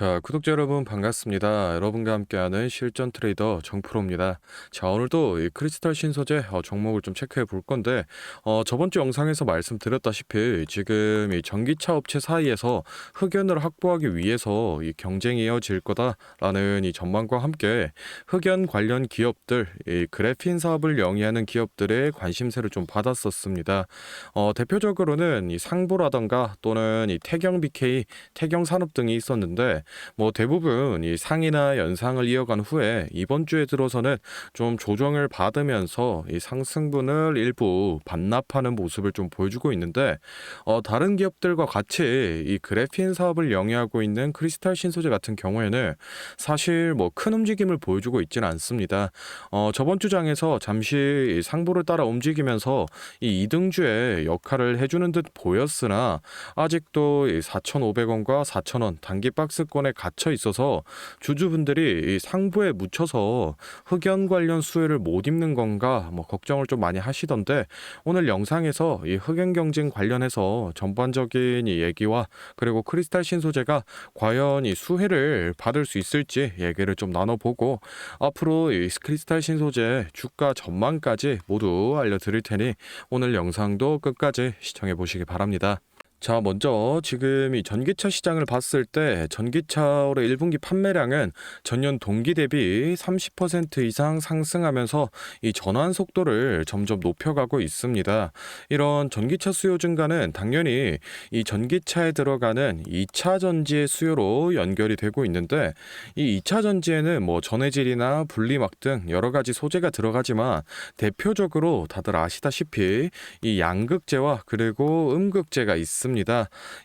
자, 구독자 여러분 반갑습니다. 여러분과 함께하는 실전 트레이더 정프로입니다. 자, 오늘도 이 크리스탈 신소재 어, 종목을 좀 체크해 볼 건데, 어, 저번 주 영상에서 말씀드렸다시피 지금 이 전기차 업체 사이에서 흑연을 확보하기 위해서 이 경쟁이 이어질 거다라는 이 전망과 함께 흑연 관련 기업들, 이 그래핀 사업을 영위하는 기업들의 관심세를 좀 받았었습니다. 어, 대표적으로는 이 상보라던가 또는 이 태경 BK, 태경 산업 등이 있었는데 뭐 대부분 이 상이나 연상을 이어간 후에 이번 주에 들어서는 좀 조정을 받으면서 이 상승분을 일부 반납하는 모습을 좀 보여주고 있는데 어, 다른 기업들과 같이 이 그래핀 사업을 영위하고 있는 크리스탈 신소재 같은 경우에는 사실 뭐 큰 움직임을 보여주고 있지는 않습니다. 어, 저번 주장에서 잠시 이 상보를 따라 움직이면서 이 이등주의 역할을 해주는 듯 보였으나 아직도 4,500원과 4,000원 단기 박스권 에 갇혀 있어서 주주분들이 이 상부에 묻혀서 흑연 관련 수혜를 못 입는 건가 뭐 걱정을 좀 많이 하시던데 오늘 영상에서 이 흑연 경쟁 관련해서 전반적인 이 얘기와 그리고 크리스탈 신소재가 과연 이 수혜를 받을 수 있을지 얘기를 좀 나눠보고 앞으로 이 크리스탈 신소재 주가 전망까지 모두 알려드릴 테니 오늘 영상도 끝까지 시청해 보시기 바랍니다. 자, 먼저 지금 이 전기차 시장을 봤을 때 전기차 올해 1분기 판매량은 전년 동기 대비 30% 이상 상승하면서 이 전환 속도를 점점 높여가고 있습니다. 이런 전기차 수요 증가는 당연히 이 전기차에 들어가는 2차 전지의 수요로 연결이 되고 있는데 이 2차 전지에는 뭐 전해질이나 분리막 등 여러 가지 소재가 들어가지만 대표적으로 다들 아시다시피 이 양극재와 그리고 음극재가 있습니다.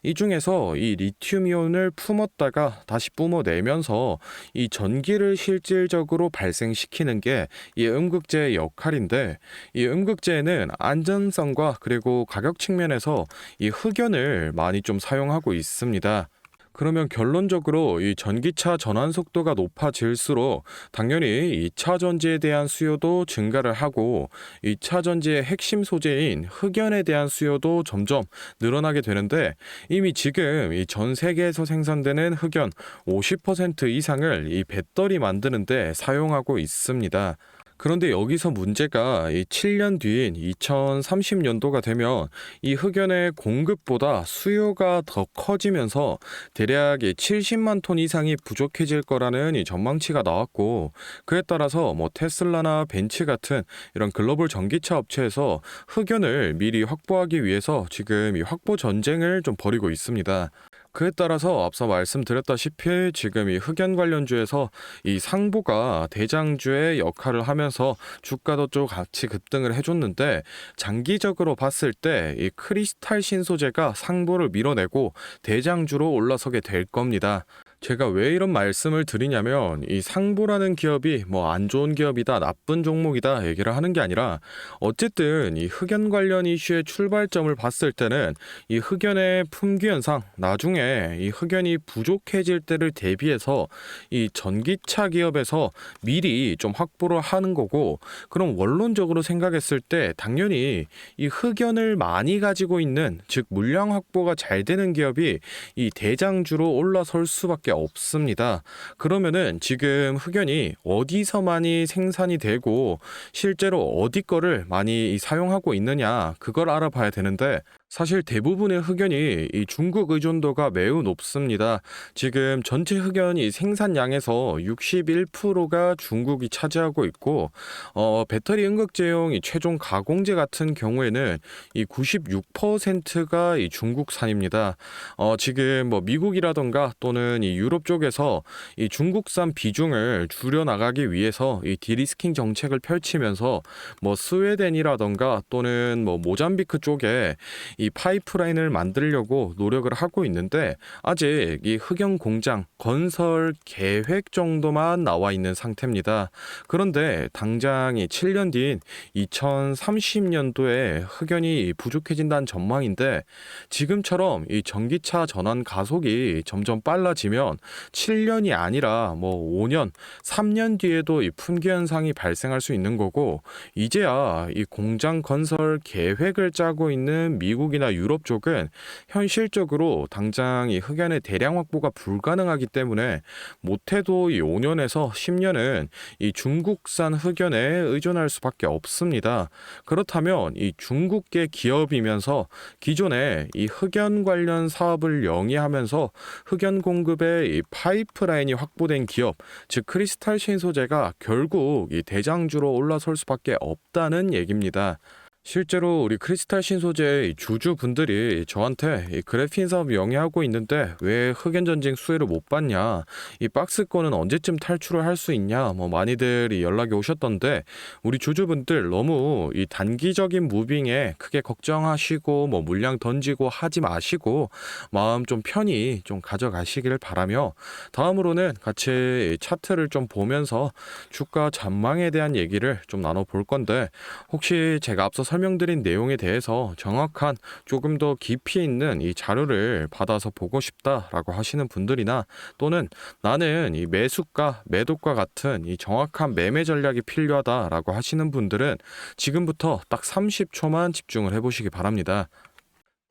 이 중에서 이 리튬이온을 품었다가 다시 뿜어내면서 이 전기를 실질적으로 발생시키는 게 이 음극재의 역할인데 이 음극재는 안전성과 그리고 가격 측면에서 이 흑연을 많이 좀 사용하고 있습니다. 그러면 결론적으로 이 전기차 전환 속도가 높아질수록 당연히 2차 전지에 대한 수요도 증가를 하고 2차 전지의 핵심 소재인 흑연에 대한 수요도 점점 늘어나게 되는데 이미 지금 이 전 세계에서 생산되는 흑연 50% 이상을 이 배터리 만드는데 사용하고 있습니다. 그런데 여기서 문제가 이 7년 뒤인 2030년도가 되면 이 흑연의 공급보다 수요가 더 커지면서 대략 이 70만 톤 이상이 부족해질 거라는 이 전망치가 나왔고 그에 따라서 뭐 테슬라나 벤츠 같은 이런 글로벌 전기차 업체에서 흑연을 미리 확보하기 위해서 지금 이 확보 전쟁을 좀 벌이고 있습니다. 그에 따라서 앞서 말씀드렸다시피 지금 이 흑연 관련주에서 이 상보가 대장주의 역할을 하면서 주가도 좀 같이 급등을 해줬는데 장기적으로 봤을 때 이 크리스탈 신소재가 상보를 밀어내고 대장주로 올라서게 될 겁니다. 제가 왜 이런 말씀을 드리냐면 이 상보라는 기업이 뭐 안 좋은 기업이다 나쁜 종목이다 얘기를 하는 게 아니라 어쨌든 이 흑연 관련 이슈의 출발점을 봤을 때는 이 흑연의 품귀 현상 나중에 이 흑연이 부족해질 때를 대비해서 이 전기차 기업에서 미리 좀 확보를 하는 거고 그럼 원론적으로 생각했을 때 당연히 이 흑연을 많이 가지고 있는 즉 물량 확보가 잘 되는 기업이 이 대장주로 올라설 수밖에 없습니다. 그러면은 지금 흑연이 어디서 많이 생산이 되고 실제로 어디 거를 많이 사용하고 있느냐 그걸 알아봐야 되는데 사실 대부분의 흑연이 이 중국 의존도가 매우 높습니다. 지금 전체 흑연이 생산량에서 61%가 중국이 차지하고 있고 어, 배터리 응급제용 이 최종 가공제 같은 경우에는 이 96%가 이 중국산입니다. 어, 지금 뭐 미국이라던가 또는 이 유럽 쪽에서 이 중국산 비중을 줄여 나가기 위해서 이 디리스킹 정책을 펼치면서 뭐 스웨덴이라던가 또는 뭐 모잠비크 쪽에 이 파이프라인을 만들려고 노력을 하고 있는데 아직 이 흑연 공장 건설 계획 정도만 나와 있는 상태입니다. 그런데 당장 이 7년 뒤인 2030년도에 흑연이 부족해진다는 전망인데 지금처럼 이 전기차 전환 가속이 점점 빨라지면 7년이 아니라 뭐 5년, 3년 뒤에도 이 품귀 현상이 발생할 수 있는 거고 이제야 이 공장 건설 계획을 짜고 있는 미국 미국이나 유럽 쪽은 현실적으로 당장 이 흑연의 대량 확보가 불가능하기 때문에 못해도 이 5년에서 10년은 이 중국산 흑연에 의존할 수밖에 없습니다. 그렇다면 이 중국계 기업이면서 기존에 이 흑연 관련 사업을 영위하면서 흑연 공급의 이 파이프라인이 확보된 기업, 즉 크리스탈 신 소재가 결국 이 대장주로 올라설 수밖에 없다는 얘기입니다. 실제로 우리 크리스탈 신소재 이 주주분들이 저한테 이 그래핀 사업 영위하고 있는데 왜 흑연 전쟁 수혜를 못 받냐, 이 박스권은 언제쯤 탈출을 할 수 있냐, 뭐 많이들이 연락이 오셨던데 우리 주주분들 너무 이 단기적인 무빙에 크게 걱정하시고 뭐 물량 던지고 하지 마시고 마음 좀 편히 좀 가져가시기를 바라며 다음으로는 같이 이 차트를 좀 보면서 주가 전망에 대한 얘기를 좀 나눠 볼 건데 혹시 제가 앞서 설 명드린 내용에 대해서 정확한 조금 더 깊이 있는 이 자료를 받아서 보고 싶다라고 하시는 분들이나 또는 나는 이 매수가, 매도가 같은 이 정확한 매매 전략이 필요하다라고 하시는 분들은 지금부터 딱 30초만 집중을 해보시기 바랍니다.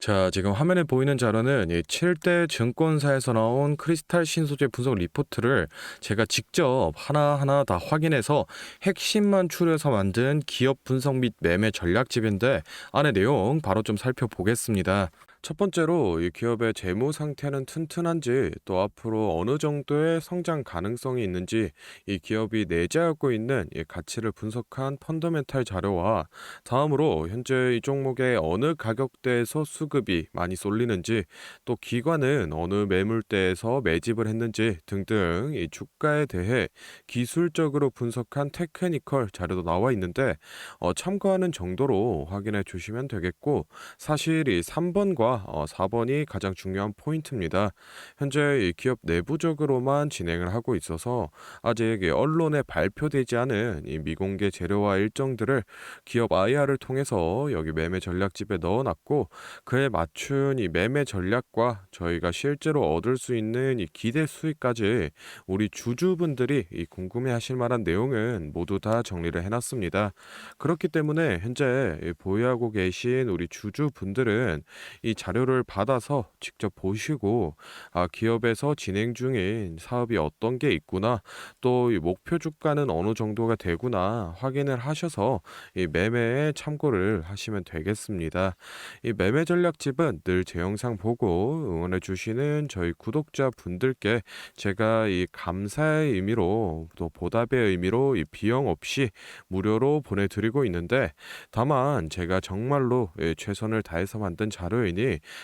자, 지금 화면에 보이는 자료는 이 7대 증권사에서 나온 크리스탈 신소재 분석 리포트를 제가 직접 하나하나 다 확인해서 핵심만 추려서 만든 기업 분석 및 매매 전략집인데 안에 내용 바로 좀 살펴보겠습니다. 첫 번째로 이 기업의 재무 상태는 튼튼한지 또 앞으로 어느 정도의 성장 가능성이 있는지 이 기업이 내재하고 있는 이 가치를 분석한 펀더멘탈 자료와 다음으로 현재 이 종목의 어느 가격대에서 수급이 많이 쏠리는지 또 기관은 어느 매물대에서 매집을 했는지 등등 이 주가에 대해 기술적으로 분석한 테크니컬 자료도 나와 있는데 어, 참고하는 정도로 확인해 주시면 되겠고 사실 이 3번과 어, 4번이 가장 중요한 포인트입니다. 현재 이 기업 내부적으로만 진행을 하고 있어서 아직 이 언론에 발표되지 않은 이 미공개 재료와 일정들을 기업 IR을 통해서 여기 매매 전략집에 넣어놨고 그에 맞춘 이 매매 전략과 저희가 실제로 얻을 수 있는 이 기대 수익까지 우리 주주분들이 이 궁금해하실 만한 내용은 모두 다 정리를 해놨습니다. 그렇기 때문에 현재 이 보유하고 계신 우리 주주분들은 이 자료를 받아서 직접 보시고 아 기업에서 진행 중인 사업이 어떤 게 있구나 또 이 목표 주가는 어느 정도가 되구나 확인을 하셔서 이 매매에 참고를 하시면 되겠습니다. 이 매매 전략집은 늘 제 영상 보고 응원해 주시는 저희 구독자 분들께 제가 이 감사의 의미로 또 보답의 의미로 이 비용 없이 무료로 보내드리고 있는데 다만 제가 정말로 예, 최선을 다해서 만든 자료이니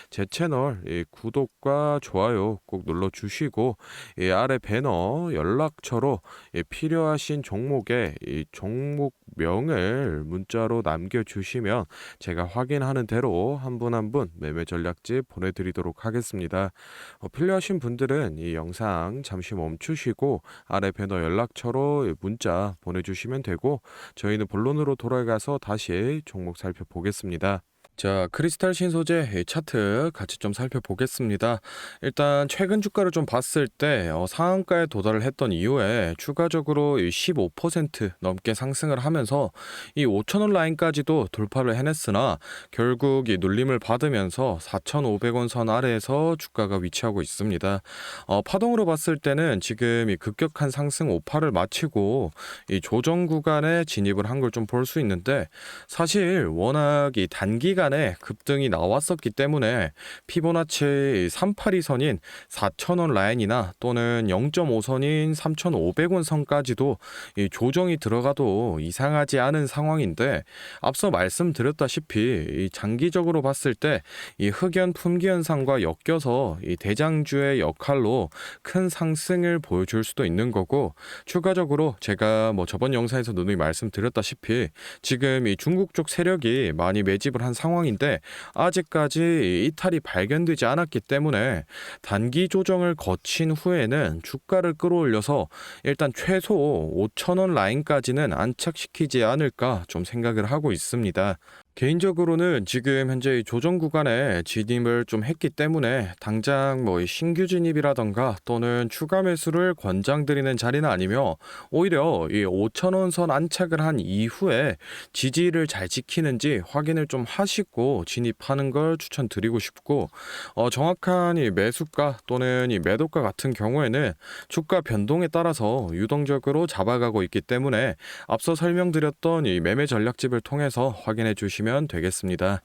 제 채널 이 구독과 좋아요 꼭 눌러주시고 이 아래 배너 연락처로 이 필요하신 종목의 이 종목명을 문자로 남겨주시면 제가 확인하는 대로 한 분 한 분 매매 전략집 보내드리도록 하겠습니다. 어, 필요하신 분들은 이 영상 잠시 멈추시고 아래 배너 연락처로 이 문자 보내주시면 되고 저희는 본론으로 돌아가서 다시 종목 살펴보겠습니다. 자, 크리스탈 신소재 이 차트 같이 좀 살펴보겠습니다. 일단 최근 주가를 좀 봤을 때 어, 상한가에 도달을 했던 이후에 추가적으로 이15% 넘게 상승을 하면서 이 5천원 라인까지도 돌파를 해냈으나 결국 이 눌림을 받으면서 4,500원 선 아래에서 주가가 위치하고 있습니다. 어, 파동으로 봤을 때는 지금 이 급격한 상승 오파를 마치고 이 조정 구간에 진입을 한 걸 좀 볼 수 있는데 사실 워낙 이 단기간 에 급등이 나왔었기 때문에 피보나치 382선인 4,000원 라인이나 또는 0.5선인 3,500원 선까지도 이 조정이 들어가도 이상하지 않은 상황인데 앞서 말씀드렸다시피 이 장기적으로 봤을 때 이 흑연 품귀 현상과 엮여서 이 대장주의 역할로 큰 상승을 보여줄 수도 있는 거고 추가적으로 제가 뭐 저번 영상에서 누누이 말씀드렸다시피 지금 이 중국 쪽 세력이 많이 매집을 한 상황 인데 아직까지 이탈이 발견되지 않았기 때문에 단기 조정을 거친 후에는 주가를 끌어올려서 일단 최소 5천원 라인까지는 안착시키지 않을까 좀 생각을 하고 있습니다. 개인적으로는 지금 현재 이 조정 구간에 진입을 좀 했기 때문에 당장 뭐이 신규 진입이라던가 또는 추가 매수를 권장드리는 자리는 아니며 오히려 이 5천원 선 안착을 한 이후에 지지를 잘 지키는지 확인을 좀 하시고 진입하는 걸 추천드리고 싶고 어, 정확한 이 매수가 또는 이 매도가 같은 경우에는 주가 변동에 따라서 유동적으로 잡아가고 있기 때문에 앞서 설명드렸던 이 매매 전략집을 통해서 확인해 주시면 되겠습니다.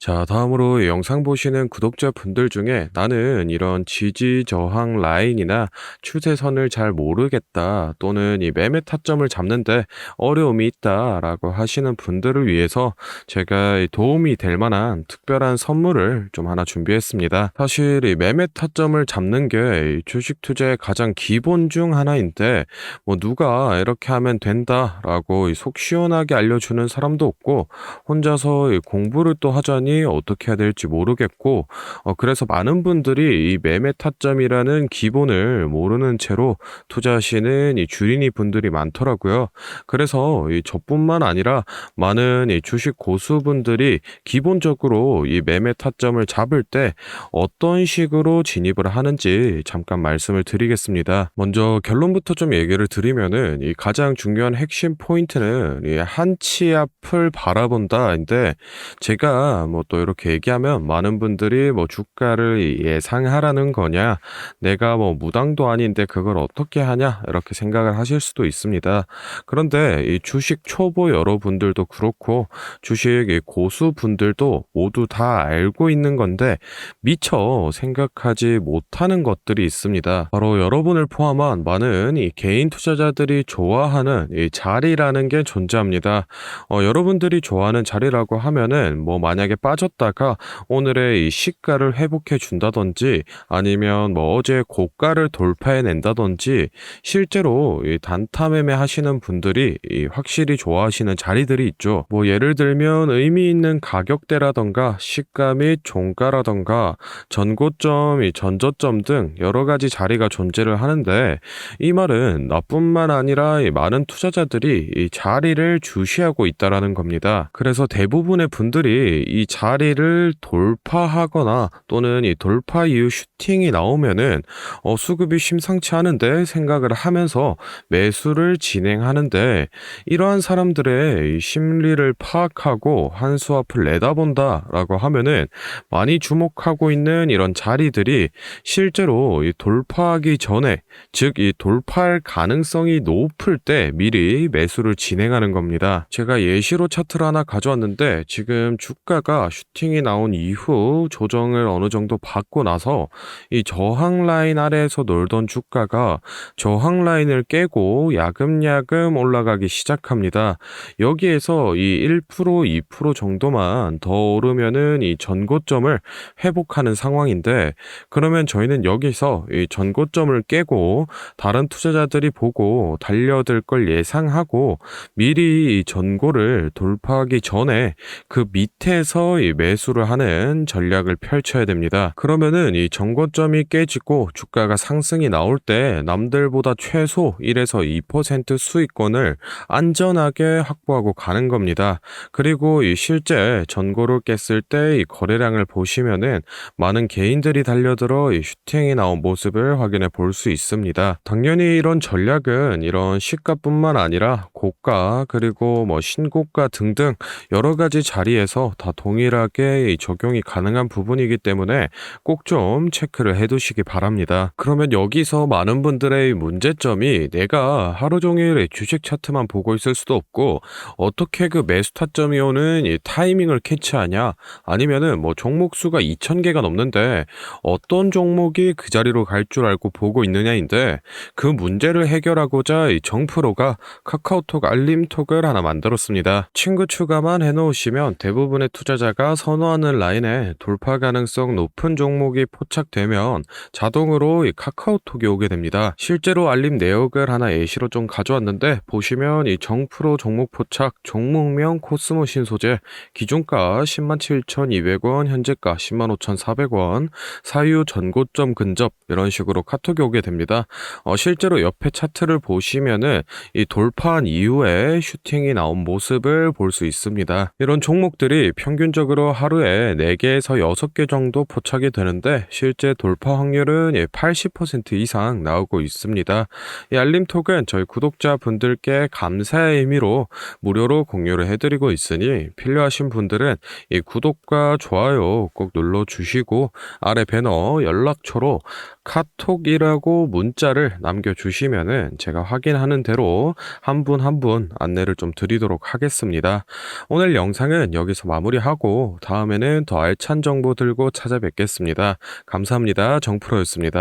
자, 다음으로 영상 보시는 구독자분들 중에 나는 이런 지지 저항 라인이나 추세선을 잘 모르겠다 또는 이 매매 타점을 잡는데 어려움이 있다라고 하시는 분들을 위해서 제가 이 도움이 될 만한 특별한 선물을 좀 하나 준비했습니다. 사실 이 매매 타점을 잡는 게 이 주식 투자의 가장 기본 중 하나인데 뭐 누가 이렇게 하면 된다라고 이 속 시원하게 알려주는 사람도 없고 혼자서 이 공부를 또 하자니 어떻게 해야 될지 모르겠고 어, 그래서 많은 분들이 이 매매 타점이라는 기본을 모르는 채로 투자하시는 이 주린이 분들이 많더라고요. 그래서 이 저뿐만 아니라 많은 이 주식 고수분들이 기본적으로 이 매매 타점을 잡을 때 어떤 식으로 진입을 하는지 잠깐 말씀을 드리겠습니다. 먼저 결론부터 좀 얘기를 드리면은 이 가장 중요한 핵심 포인트는 이 한치 앞을 바라본다인데 제가 뭐또 이렇게 얘기하면 많은 분들이 뭐 주가를 예상하라는 거냐, 내가 뭐 무당도 아닌데 그걸 어떻게 하냐 이렇게 생각을 하실 수도 있습니다. 그런데 이 주식 초보 여러분들도 그렇고 주식 이 고수분들도 모두 다 알고 있는 건데 미처 생각하지 못하는 것들이 있습니다. 바로 여러분을 포함한 많은 이 개인 투자자들이 좋아하는 이 자리라는 게 존재합니다. 어, 여러분들이 좋아하는 자리라고 하면은 뭐 만약에 빠졌다가 오늘의 이 시가를 회복해 준다든지 아니면 뭐 어제 고가를 돌파해 낸다든지 실제로 이 단타 매매 하시는 분들이 이 확실히 좋아하시는 자리들이 있죠. 뭐 예를 들면 의미 있는 가격대라던가 시가 및 종가라던가 전고점, 이 전저점 등 여러 가지 자리가 존재를 하는데 이 말은 나뿐만 아니라 이 많은 투자자들이 이 자리를 주시하고 있다라는 겁니다. 그래서 대부분의 분들이 이 자리를 돌파하거나 또는 이 돌파 이후 슈팅이 나오면은 어, 수급이 심상치 않은데 생각을 하면서 매수를 진행하는데 이러한 사람들의 이 심리를 파악하고 한 수 앞을 내다본다라고 하면은 많이 주목하고 있는 이런 자리들이 실제로 이 돌파하기 전에 즉 이 돌파할 가능성이 높을 때 미리 매수를 진행하는 겁니다. 제가 예시로 차트를 하나 가져왔는데 지금 주가가 슈팅이 나온 이후 조정을 어느 정도 받고 나서 이 저항 라인 아래에서 놀던 주가가 저항 라인을 깨고 야금야금 올라가기 시작합니다. 여기에서 이 1% 2% 정도만 더 오르면은 이 전고점을 회복하는 상황인데 그러면 저희는 여기서 이 전고점을 깨고 다른 투자자들이 보고 달려들 걸 예상하고 미리 이 전고를 돌파하기 전에 그 밑에서 이 매수를 하는 전략을 펼쳐야 됩니다. 그러면은 이 전고점이 깨지고 주가가 상승이 나올 때 남들보다 최소 1에서 2% 수익권을 안전하게 확보하고 가는 겁니다. 그리고 이 실제 전고를 깼을 때 이 거래량을 보시면은 많은 개인들이 달려들어 이 슈팅이 나온 모습을 확인해 볼 수 있습니다. 당연히 이런 전략은 이런 시가뿐만 아니라 고가 그리고 뭐 신고가 등등 여러 가지 자리에서 다 동일 하게 이 적용이 가능한 부분이기 때문에 꼭 좀 체크를 해 두시기 바랍니다. 그러면 여기서 많은 분들의 문제점이 내가 하루 종일 이 주식 차트만 보고 있을 수도 없고 어떻게 그 매수 타점이 오는 이 타이밍을 캐치하냐 아니면은 뭐 종목 수가 2,000개가 넘는데 어떤 종목이 그 자리로 갈 줄 알고 보고 있느냐인데 그 문제를 해결하고자 이 정프로가 카카오톡 알림톡을 하나 만들었습니다. 친구 추가만 해놓으시면 대부분의 투자자 투자자가 선호하는 라인에 돌파 가능성 높은 종목이 포착되면 자동으로 이 카카오톡이 오게 됩니다. 실제로 알림 내역을 하나 예시로 좀 가져왔는데 보시면 이 정프로 종목 포착 종목명 코스모 신소재 기준가 107,200원 현재가 105,400원 사유 전고점 근접 이런 식으로 카톡이 오게 됩니다. 어, 실제로 옆에 차트를 보시면은 이 돌파한 이후에 슈팅이 나온 모습을 볼 수 있습니다. 이런 종목들이 평균적으로 하루에 4개에서 6개 정도 포착이 되는데 실제 돌파 확률은 80% 이상 나오고 있습니다. 이 알림톡은 저희 구독자분들께 감사의 의미로 무료로 공유를 해드리고 있으니 필요하신 분들은 이 구독과 좋아요 꼭 눌러주시고 아래 배너 연락처로 카톡이라고 문자를 남겨주시면은 제가 확인하는 대로 한 분 한 분 안내를 좀 드리도록 하겠습니다. 오늘 영상은 여기서 마무리하고 다음에는 더 알찬 정보 들고 찾아뵙겠습니다. 감사합니다. 정프로였습니다.